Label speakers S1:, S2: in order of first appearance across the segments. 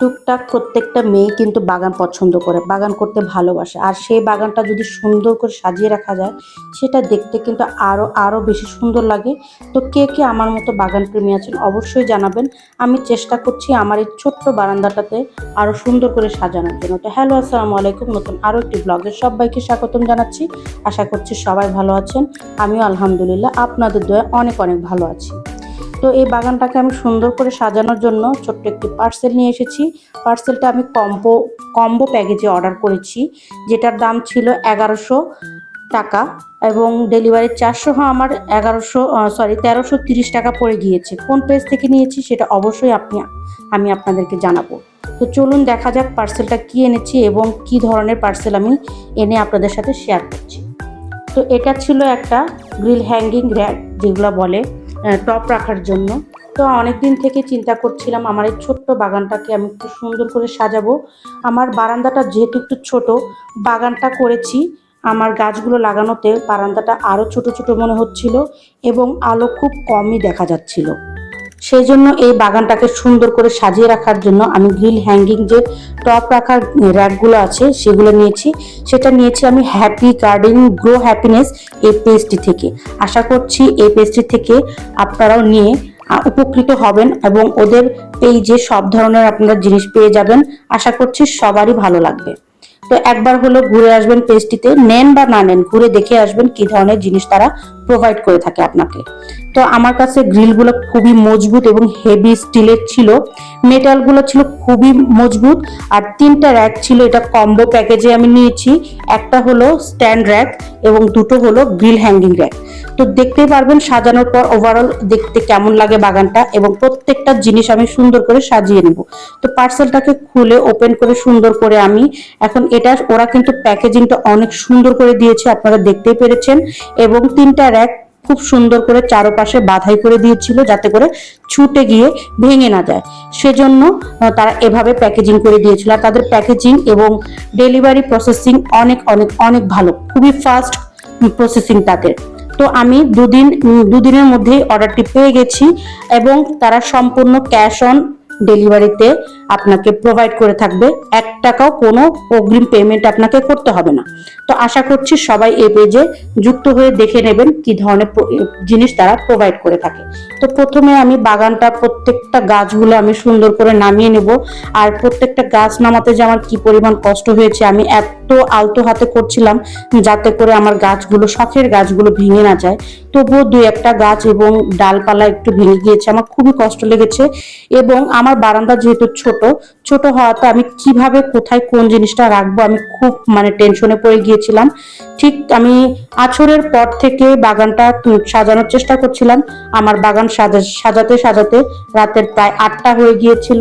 S1: টুকটাক প্রত্যেকটা মেয়ে কিন্তু বাগান পছন্দ করে, বাগান করতে ভালোবাসে। আর সেই বাগানটা যদি সুন্দর করে সাজিয়ে রাখা যায়, সেটা দেখতে কিন্তু আরও আরও বেশি সুন্দর লাগে। তো কে কে আমার মতো বাগান প্রেমী আছেন অবশ্যই জানাবেন। আমি চেষ্টা করছি আমার এই ছোট্ট বারান্দাটাতে আরও সুন্দর করে সাজানোর জন্য। তো হ্যালো, আসসালামু আলাইকুম। নতুন আরও একটি ব্লগে সবাইকে স্বাগতম জানাচ্ছি। আশা করছি সবাই ভালো আছেন। আমিও আলহামদুলিল্লাহ, আপনাদের দয়া অনেক অনেক ভালো আছি। তো এই বাগানটাকে আমি সুন্দর করে সাজানোর জন্য ছোট্ট একটি পার্সেল নিয়ে এসেছি। পার্সেলটা আমি কম্বো কম্বো প্যাকেজে অর্ডার করেছি, যেটার দাম ছিল এগারোশো টাকা এবং ডেলিভারি চারশো আমার এগারোশো সরি তেরোশো তিরিশ টাকা পড়ে গিয়েছে। কোন পেজ থেকে নিয়েছি সেটা অবশ্যই আপনি, আমি আপনাদেরকে জানাব। তো চলুন দেখা যাক পার্সেলটা কি এনেছি এবং কি ধরনের পার্সেল আমি এনে আপনাদের সাথে শেয়ার করছি। তো এটা ছিল একটা গ্রিল হ্যাঙ্গিং র্যাক যেগুলো বলে টপ রাখার জন্য। তো অনেক দিন থেকে চিন্তা করছিলাম, আমার এই ছোট্ট বাগানটাকে আমি একটু সুন্দর করে সাজাবো। আমার বারান্দাটা যেহেতু একটু ছোট, বাগানটা করেছি। আমার গাছগুলো লাগানোতে বারান্দাটা আরও ছোট ছোট মনে হচ্ছিল এবং আলো খুব কমই দেখা যাচ্ছিল। সেই জন্য এই বাগানটাকে সুন্দর করে সাজিয়ে রাখার জন্য আমি গ্রিল হ্যাঙ্গিং যে টপ রাখার র্যাকগুলো আছে, সেগুলো নিয়েছি। সেটা নিয়েছি আমি হ্যাপি গার্ডেন, গ্রো হ্যাপিনেস এই পেজটি থেকে। আশা করছি এই পেজটি থেকে আপনারাও নিয়ে উপকৃত হবেন এবং ওদের পেজে সব ধরনের আপনারা জিনিস পেয়ে যাবেন, আশা করছি সবারই ভালো লাগবে। তো একবার হলো ঘুরে আসবেন পেজটিতে নেন বা না নেন, ঘুরে দেখে আসবেন কি ধরনের জিনিস তারা প্রোভাইড করে থাকে আপনাকে। তো আমার কাছে গ্রিলগুলো খুবই মজবুত এবং হেভি স্টিলের ছিল। মেটালগুলো ছিল খুবই মজবুত। আর তিনটা র্যাক ছিল, এটা কম্বো প্যাকেজে আমি নিয়েছি। একটা হলো স্ট্যান্ড র্যাক এবং দুটো হলো গ্রিল হ্যাঙ্গিং র্যাক তো দেখতেই পারবেন সাজানোর পর ওভারঅল দেখতে কেমন লাগে বাগানটা এবং প্রত্যেকটা জিনিস আমি সুন্দর করে সাজিয়ে নেব। তো পার্সেলটাকে খুলে ওপেন করে সুন্দর করে আমি এখন এটা ওরা কিন্তু প্যাকেজিংটা অনেক সুন্দর করে দিয়েছে, আপনারা দেখতেই পেরেছেন। এবং তিনটা র্যাক খুব সুন্দর করে চারপাশে বাধাই করে দিয়েছিল যাতে করে ছুটে গিয়ে ভেঙে না যায়। সেজন্য তারা এভাবে প্যাকেজিং করে দিয়েছিল। আর তাদের প্যাকেজিং এবং ডেলিভারি প্রসেসিং অনেক অনেক অনেক ভালো। খুবই ফাস্ট প্রসেসিং তাদের। তো আমি দুদিন দুদিনের মধ্যেই অর্ডারটি পেয়ে গেছি এবং তারা সম্পূর্ণ ক্যাশ অন ডেলিভারিতে আপনাকে প্রোভাইড করে থাকবে। এক টাকাও কোনো অগ্রিম পেমেন্ট আপনাকে করতে হবে না। তো আশা করছি সবাই এই পেজে যুক্ত হয়ে দেখে নেবেন কি ধরনের জিনিস তারা প্রোভাইড করে থাকে। তো প্রথমে আমি বাগানটা, প্রত্যেকটা গাছগুলো আমি সুন্দর করে নামিয়ে নেব। আর প্রত্যেকটা গাছ নামাতে যে আমার কি পরিমাণ কষ্ট হয়েছে, আমি এত আলতো হাতে করছিলাম যাতে করে আমার গাছগুলো, শখের গাছগুলো ভেঙে না যায়। তবুও দুই একটা গাছ এবং ডালপালা একটু ভেঙে গিয়েছে। আমার খুবই কষ্ট লেগেছে। এবং আমার বারান্দা যেহেতু ছোট ছোট হওয়াতে আমি কীভাবে, কোথায় কোন জিনিসটা রাখব, আমি খুব মানে টেনশনে পড়ে গিয়েছিলাম। ঠিক আমি আছরের পর থেকে বাগানটা সাজানোর চেষ্টা করছিলাম। আমার বাগান সাজা, সাজাতে সাজাতে রাতের প্রায় আটটা হয়ে গিয়েছিল।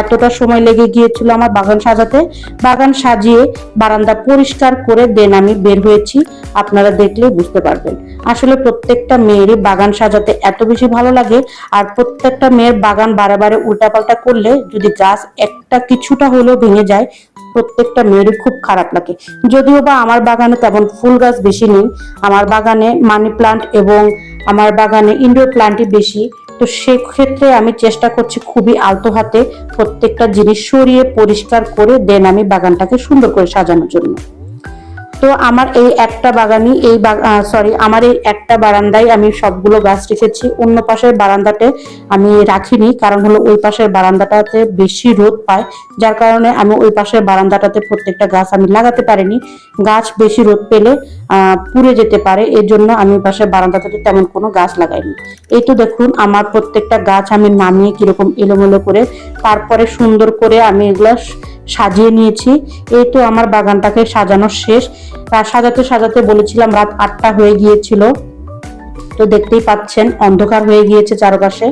S1: এতটা সময় লেগে গিয়েছিল আমার বাগান সাজাতে। বাগান সাজিয়ে বারান্দা পরিষ্কার করে দেন আমি বের হয়েছি। আপনারা দেখলে বুঝতে পারবেন। আসলে প্রত্যেকটা মেয়েরই বাগান সাজাতে এত বেশি ভালো লাগে, আর প্রত্যেকটা মেয়ের বাগান বারে বারে উল্টাপাল্টা করলে যদি গাছ একটা কিছুটা হলেও ভেঙে যায়, প্রত্যেকটা মেয়েরই খুব খারাপ লাগে। যদিও বা আমার বাগানে তেমন ফুল গাছ বেশি নেই, আমার বাগানে মানি প্লান্ট এবং আমার বাগানে ইনডোর প্লান্টই বেশি, তো সেক্ষেত্রে আমি চেষ্টা করছি খুবই আলতো হাতে প্রত্যেকটা জিনিস সরিয়ে পরিষ্কার করে দেন আমি বাগানটাকে সুন্দর করে সাজানোর জন্য। তো আমার এই একটা বাগানই, এই সরি আমার এই একটা বারান্দায় আমি সবগুলো গাছ রেখেছি। অন্য পাশের বারান্দাতে আমি রাখিনি, কারণ হলো ওই পাশের বারান্দাটাতে বেশি রোদ পায়। যার কারণে আমি ওই পাশের বারান্দাটাতে প্রত্যেকটা গাছ আমি লাগাতে পারিনি। গাছ বেশি রোদ পেলে পুড়ে যেতে পারে। এর জন্য আমি ওই পাশের বারান্দাটাতে তেমন কোনো গাছ লাগাইনি। এই তো দেখুন, আমার প্রত্যেকটা গাছ আমি নামিয়ে কীরকম এলোমেলো করে, তারপরে সুন্দর করে আমি এগুলো সাজিয়ে নিয়েছি। এই তো আমার বাগানটাকে সাজানো শেষ। সাজাতে সাজাতে বলেছিলাম রাত আটটা হয়ে গিয়েছিল। তো দেখতেই পাচ্ছেন, অন্ধকার হয়ে গিয়েছে চারপাশে।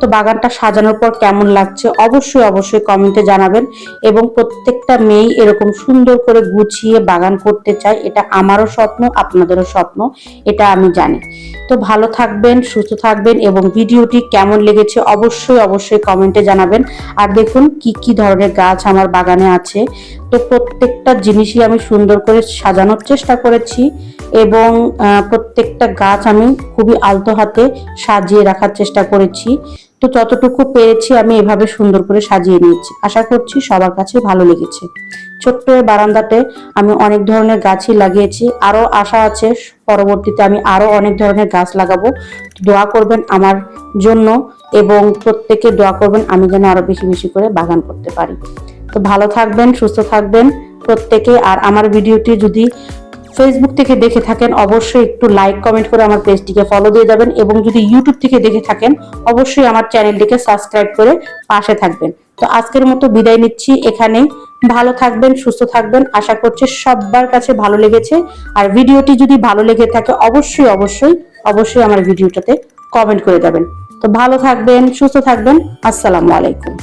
S1: তো বাগানটা সাজানোর পর কেমন লাগছে অবশ্যই অবশ্যই কমেন্টে জানাবেন। এবং প্রত্যেকটা মেয়ে এরকম সুন্দর করে গুছিয়ে বাগান করতে চায়, এটা আমারও স্বপ্ন, আপনাদেরও স্বপ্ন, এটা আমি জানি। তো ভালো থাকবেন, সুস্থ থাকবেন এবং ভিডিওটি কেমন লেগেছে অবশ্যই অবশ্যই কমেন্টে জানাবেন। আর দেখুন কি কি ধরনের গাছ আমার বাগানে আছে। তো প্রত্যেকটা জিনিসই আমি সুন্দর করে সাজানোর চেষ্টা করেছি এবং প্রত্যেকটা গাছ আমি খুবই আলতো হাতে সাজিয়ে রাখার চেষ্টা করেছি। তো যতটুকু পেরেছি আমি এভাবে সুন্দর করে সাজিয়ে নিয়েছি। আশা করছি সবার কাছে ভালো লেগেছে। ছোট্ট বারান্দাতে আমি অনেক ধরনের গাছই লাগিয়েছি। আরও আশা আছে, পরবর্তীতে আমি আরও অনেক ধরনের গাছ লাগাবো। দোয়া করবেন আমার জন্য এবং প্রত্যেকে দোয়া করবেন আমি যেন আরও বেশি বেশি করে বাগান করতে পারি। তো ভালো থাকবেন, সুস্থ থাকবেন প্রত্যেকে। আর আমার ভিডিওটি যদি ফেসবুক থেকে দেখে থাকেন, অবশ্যই একটু লাইক কমেন্ট করে আমার পেজটিকে ফলো দিয়ে যাবেন এবং যদি ইউটিউব থেকে দেখে থাকেন, অবশ্যই আমার চ্যানেলটিকে সাবস্ক্রাইব করে পাশে থাকবেন। তো আজকের মতো বিদায় নিচ্ছি। এখানেই ভালো থাকবেন, সুস্থ থাকবেন। আশা করছি সবার কাছে ভালো লেগেছে। আর ভিডিওটি যদি ভালো লেগে থাকে, অবশ্যই অবশ্যই অবশ্যই আমার ভিডিওটাতে কমেন্ট করে দেবেন তো ভালো থাকবেন, সুস্থ থাকবেন। আসসালামু আলাইকুম।